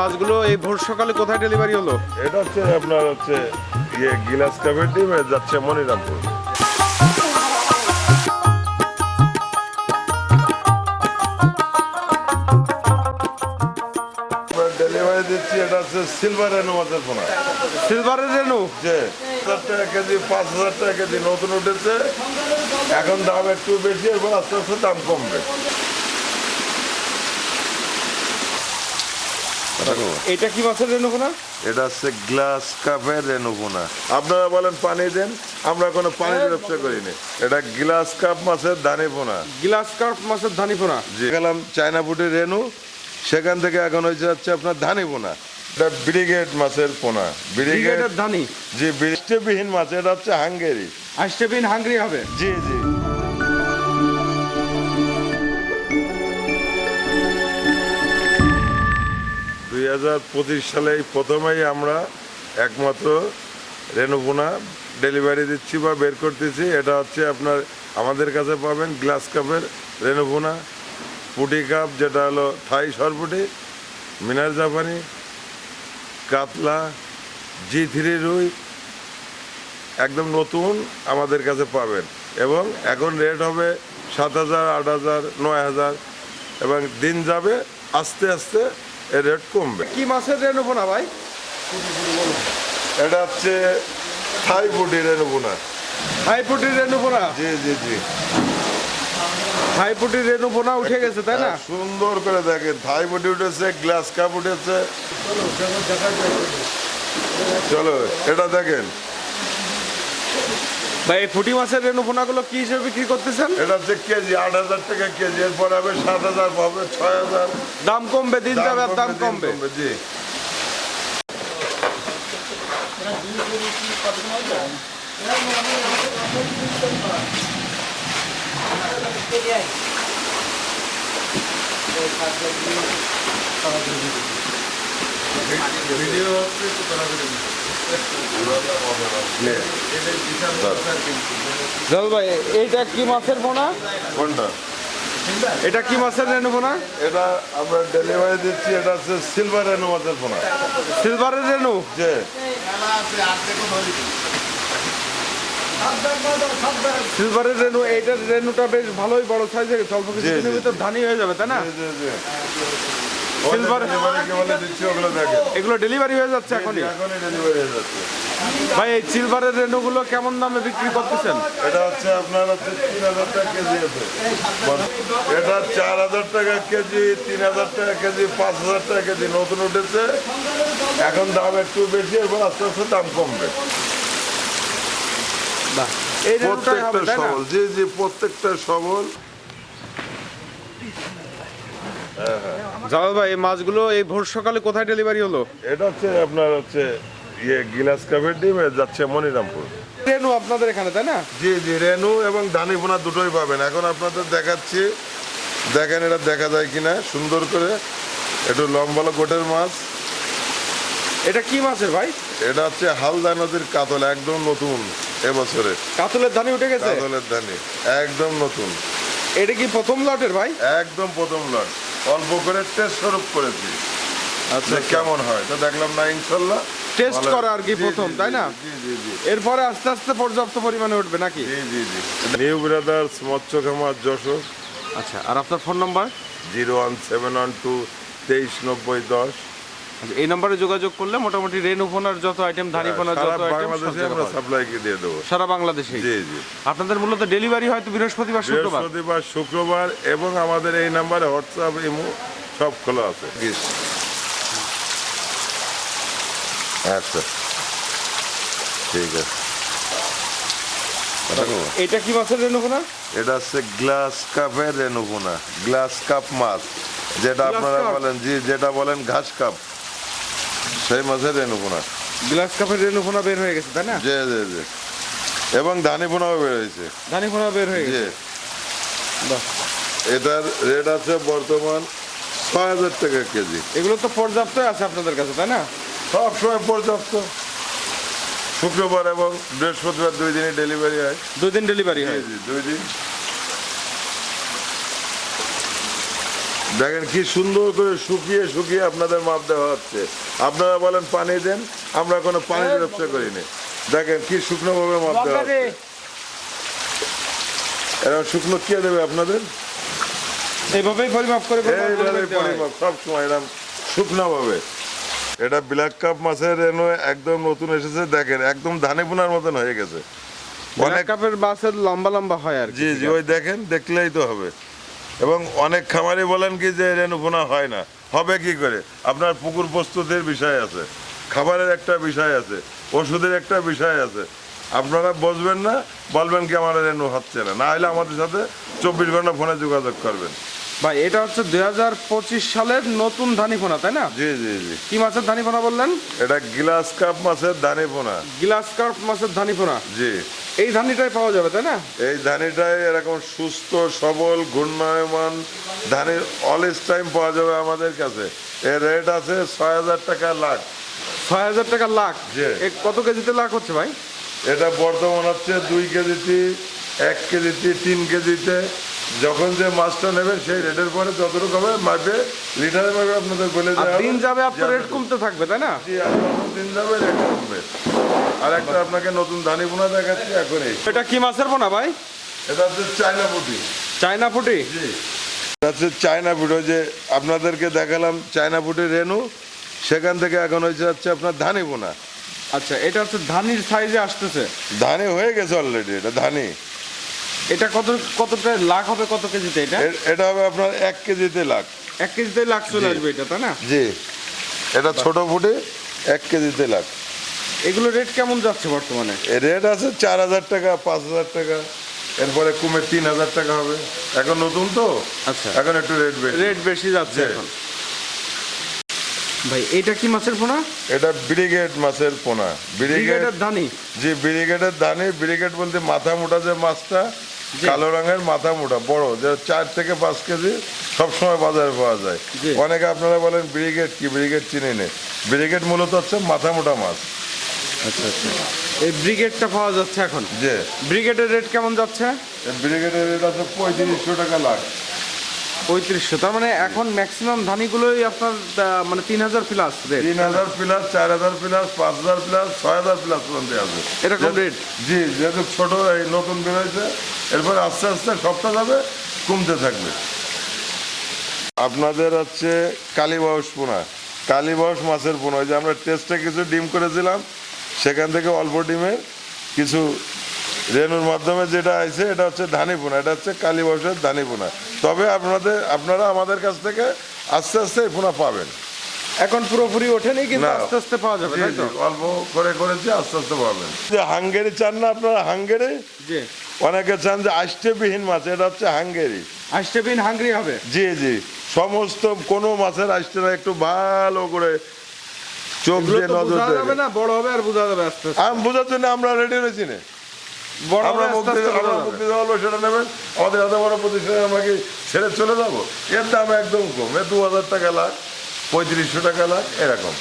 মাছগুলো এই ভোর সকালে কোথায় ডেলিভারি হলো? এটা হচ্ছে আপনার হচ্ছে ইয়ে গিলাস কাপের ডিম যাচ্ছে মনিরামপুর। ডেলিভারি দিচ্ছি এটা হচ্ছে সিলভার রেনু মাছের পোনা। সিলভারের রেনু যে হাজার টাকা কেজি পাঁচ হাজার টাকা কেজি নতুন উঠেছে। এখন দাম একটু বেশি এবার আস্তে আস্তে দাম কমবে। এটা কি মাছের রেনু কোনা এটা হচ্ছে গ্লাস কাপের রেনুপোনা আপনারা বলেন পানি দেন আমরা কোনো পানির ব্যবসা করিনি। এটা গ্লাস কাপ মাছের দানি পোনা গ্লাস কার্প মাছের ধানি পোনা যে গেলাম চায়না পুটির রেনু সেখান থেকে এখন হয়েছে হচ্ছে আপনার ধানি পোনা এটা ব্রিগেড মাছের পোনা। ব্রিগেড ব্রিগেডের ধানি যে বৃষ্টিবিহীন মাছ এটা হচ্ছে হাঙ্গেরি। আসতে বিন হাঙ্গরি হবে। জি জি। দুই হাজার পঁচিশ সালে প্রথমেই আমরা একমাত্র রেনুপোনা ডেলিভারি দিচ্ছি বা বের করতেছি। এটা হচ্ছে আপনার আমাদের কাছে পাবেন গ্লাস কাপের রেনুপোনা পুটি কাপ যেটা হলো থাই সরপুটি, মিনার জাপানি, কাতলা জি থ্রি রুই, একদম নতুন আমাদের কাছে পাবেন। এবং এখন রেট হবে সাত হাজার, আট হাজার, নয় হাজার, এবং দিন যাবে আস্তে আস্তে এর রেট কমবে। কি মাছের রেনু পোনা ভাই? এটা হচ্ছে থাই ফুটি রেনুপুনা হাই পুটির রেনু পোনা জি জি জি। হাই পুটির রেনু পোনা উঠে গেছে তাই না? হ্যাঁ, সুন্দর করে দেখেন থাই ফুটি উঠেছে গ্লাস কাপ উঠেছে। চলো এটা দেখেন ভাই এই ফুটি মাছের রেনু পোনাগুলো কি হিসেবে বিক্রি করতেছেন? এটা হচ্ছে কেজি আট হাজার টাকা কেজি। এরপর হবে সাত হাজার হবে ছয় হাজার। দাম কমবে দিন যাবে আর দাম কমবে জি। জাল ভাই এইটা কি মাছের পোনা? কোনটা? এটা কি মাছের রেনু পোনা? এটা আমরা ডেলিভারি দিচ্ছি এটা হচ্ছে সিলভার রেনু মাছের পোনা। সিলভারের রেনু যে সিলভারের রেনু এইটার রেনুটা বেশ ভালোই বড় সাইজের অল্প কিছু জি, দিনের জি, ভিতর ধানি হয়ে যাবে তাই না? দেখেন এগুলো ডেলিভারি হয়ে যাচ্ছে এখনই। এখনই ডেলিভারি হয়ে যাচ্ছে। ভাই এই সিলভারের রেনুগুলো কেমন দামে বিক্রি করতেছেন? এটা হচ্ছে আপনার হচ্ছে তিন হাজার টাকা কেজি আছে। এটা চার হাজার টাকা কেজি তিন হাজার টাকা কেজি পাঁচ হাজার টাকা কেজি নতুন উঠেছে। এখন দাম একটু বেশি এবার আস্তে আস্তে দাম কমবে। এই প্রত্যেকটা সবল। জি জি প্রত্যেকটা সবল। জামাল ভাই এই মাছগুলো এই ভোর সকালে কোথায় ডেলিভারি হলো? এটা হচ্ছে আপনার হচ্ছে ইয়ে গিলাস কাপের ডিম যাচ্ছে মনিরামপুর। রেনু আপনাদের এখানে তাই না? জি জি রেনু এবং দানিপোনা দুটোই পাবেন। এখন আপনাদের দেখাচ্ছি দেখেন এটা দেখা যায় কিনা সুন্দর করে। একটু লম্বা গোটের মাছ। এটা কি মাছের ভাই? এটা হচ্ছে হালদা নদীর কাতল একদম নতুন এবছরে। কাতলের ধানি উঠে গেছে? কাতলের দানি একদম নতুন। এটা কি প্রথম লটের ভাই? একদম প্রথম লট। অল্প করে টেস্ট স্বরূপ করেছি। আচ্ছা কেমন হয় তো দেখলাম না ইনশাল্লাহ। টেস্ট করা আর কি প্রথম তাই না? জি জি জি। এরপরে আস্তে আস্তে পর্যাপ্ত পরিমাণে উঠবে নাকি? জি জি জি। নিউ ব্রাদার্স মৎস্য খামার যশোর। আচ্ছা আর আপনার phone number zero one seven one two তেইশ নব্বই দশ। আচ্ছা, এই নাম্বারে যোগাযোগ করলে মোটামুটি রেনু ফোনার যত আইটেম ধানি ফোনার যত আইটেম বাংলাদেশে আমরা সাপ্লাই দিয়ে দেবো। সারা বাংলাদেশে জি জি। আপনাদের মূলত ডেলিভারি হয়তো বৃহস্পতিবার শুক্রবার? বৃহস্পতিবার শুক্রবার এবং আমাদের এই নাম্বারে হোয়াটসঅ্যাপ ইমো সব খোলা আছে। আচ্ছা। ঠিক আছে। এটা কি মাছের রেনু ফোনা এটা হচ্ছে গ্লাস কাপের রেনুপোনা গ্লাস কাপ মাছ যেটা আপনারা বলেন জি যেটা বলেন ঘাস কাপ। সেই মাছের রেনুপোনা গ্লাস কাপের রেনু ফোনা বের হয়ে গেছে তাই না? জি জি জি। এবং ধানি পোনাও বেরোয়েছে ধানি ফোনা বের হয়ে গেছে। বাহ। এটার রেট আছে বর্তমান ছয় হাজার টাকা কেজি। এগুলো তো পর্যাপ্তই আছে আপনাদের কাছে তাই না? সব সময় পর্যাপ্ত। শুক্রবার এবং বৃহস্পতিবার দুই দিনই ডেলিভারি হয়। দুই দিন ডেলিভারি হয়। দুই দিন। দেখেন কি সুন্দর করে শুকিয়ে শুকিয়ে আপনাদের মাপ দেওয়া হচ্ছে। আপনারা বলেন পানি দেন আমরা কোনো পানির ব্যবসা করিনি। দেখেন কি শুকনো ভাবে মাপ দেওয়া হচ্ছে। এরকম শুকনো কে দেবে আপনাদের? এইভাবেই পরিমাপ করে করে এইভাবে পরিমাপ সব সময় এরকম শুকনো ভাবে এটা ব্ল্যাক কাপ মাছের রেনু একদম নতুন এসেছে দেখেন একদম ধানে পোনার মতন হয়ে গেছে। অনেক অনেক কাপের মাছের লম্বা লম্বা হয় আর কি। জি জি ওই দেখেন দেখলেই তো হবে। এবং অনেক খামারি বলেন কি যে রেণুপোনা হয় না। হবে কি করে? আপনার পুকুর প্রস্তুতির বিষয় আছে, খাবারের একটা বিষয় আছে, ওষুধের একটা বিষয় আছে। আপনারা বসবেন না, বলবেন কি আমার রেণু হচ্ছে না। না হলে আমাদের সাথে চব্বিশ ঘণ্টা ফোনে যোগাযোগ করবেন। ভাই এটা হচ্ছে দুই হাজার পঁচিশ সালের নতুন ধানি পোনা তাই না? জি জি জি। কি মাছের ধানি পোনা বললেন? এটা গ্লাস কাপ মাছের দানে পোনা গ্লাস কার্প মাছের ধানি পোনা জি। এই ধানিটাই পাওয়া যাবে তাই না? এই ধানিটাই এরকম সুস্থ সবল ঘূর্ণায়মান ধানের অলেজ টাইম পাওয়া যাবে আমাদের কাছে। এর রেট আছে ছয় হাজার টাকা লাখ। ছয় হাজার টাকা লাখ। কত কেজিতে লাখ হচ্ছে ভাই? এটা বর্তমান হচ্ছে দুই কেজিতে এক কেজিতে তিন কেজিতে। যখন যে মাছটা নেবেন সেই রেটের পরে যতটুকু হবে মাপে লিটারে মাপে আপনাদের বলে দেওয়া দিন যাবে আপনার রেট কমতে থাকবে তাই না? জি, আর যত দিন যাবে রেট কমবে। আর একটা আপনাকে নতুন ধানি বোনা দেখাচ্ছি এখনই এটা কি মাছের বোনা ভাই? এটা হচ্ছে চায়না পুটি। চায়না ফুটি জি। এটা হচ্ছে চায়না পুট ওই যে আপনাদেরকে দেখালাম চায়না পুটের রেনু। সেখান থেকে এখন হয়েছে হচ্ছে আপনার ধানি বোনা আচ্ছা এটা হচ্ছে ধানির সাইজে আসতেছে। ধানি হয়ে গেছে অলরেডি এটা ধানি। এটা কত কতটা লাখ হবে কত কেজিতে এটা? এটা হবে আপনার এক কেজিতে লাখ। এক কেজিতে লাখ চলে আসবে এটা তাই না? জি। এটা ছোট ফুটে এক কেজিতে লাখ। এগুলো রেট কেমন যাচ্ছে বর্তমানে? রেট আছে চার হাজার টাকা পাঁচ হাজার টাকা। এরপরে কমে তিন হাজার টাকা হবে। এখন নতুন তো? আচ্ছা। এখন একটু রেট বেশি। রেট বেশি যাচ্ছে এখন। ভাই এটা কি মাছের পোনা? এটা ব্রিগেড মাছের পোনা। ব্রিগেডের ধানি জি ব্রিগেডের দানে। ব্রিগেড বলতে মাথা মোটা যে মাছটা কালো রঙের মাথা মোটা বড় যে চার থেকে পাঁচ কেজি সবসময় বাজারে পাওয়া যায়। অনেকে আপনারা বলেন ব্রিগেড কি? ব্রিগেড চিনি নেই। ব্রিগেড মূলত হচ্ছে মাথা মোটা মাছ। আচ্ছা আচ্ছা। এই ব্রিগেডটা পাওয়া যাচ্ছে এখন? যে ব্রিগেডের রেট কেমন যাচ্ছে? ব্রিগেডের রেট আছে পঁয়ত্রিশশো টাকা লাখ। পঁয়ত্রিশশো তার মানে এখন ম্যাক্সিমাম ধানিগুলোই আপনার মানে তিন হাজার প্লাস রেট তিন হাজার প্লাস চার হাজার প্লাস পাঁচ হাজার প্লাস ছয় হাজার প্লাস পর্যন্ত আছে। এরকম rate? জি যেহেতু ছোট এই নতুন বেরোয়েছে এরপর আস্তে আস্তে সবটা যাবে কমতে থাকবে। আপনাদের হচ্ছে কালীবাউস পোনা। কালীবাউস মাছের পোনা। ওই যে আমরা টেস্টে কিছু ডিম করেছিলাম সেখান থেকে অল্প ডিমের কিছু রেনুর মাধ্যমে যেটা আছে এটা হচ্ছে ধানি পোনা এটা হচ্ছে কালীবাউসের ধানি পোনা তবে আপনাদের আপনারা আমাদের কাছ থেকে আস্তে আস্তে এই পোনা পাবেন। এখন পুরোপুরি ওঠেনি কিন্তু আস্তে আস্তে পাওয়া যাবে জি, তাই তো? অল্প করে করেছি আস্তে আস্তে পাবেন। যে হাঙ্গেরি চান না আপনারা হাঙ্গেরি? জি। অনেকে চান যে আষ্টেবিহীন মাছ এটা হচ্ছে হাঙ্গেরি। আসতে বিন হাঙ্গরি হবে? জি জি। সমস্ত কোনো মাছের আসতে না একটু ভালো করে চোখ দিয়ে নজর দেবে না বড় হবে আর বোঝা যাবে আস্তে আস্তে। আমি বোঝার জন্য আমরা রেডি রয়েছি না। আমরা মুক্তি আমরা যাবে। মুক্তি দেওয়া হলো সেটা নেবেন। আমাদের এত বড় প্রতিষ্ঠানে আমাকে ছেড়ে চলে যাব। এর দাম একদম কম। এ দু হাজার টাকা লাখ পঁয়ত্রিশশো টাকা লাখ এরকম।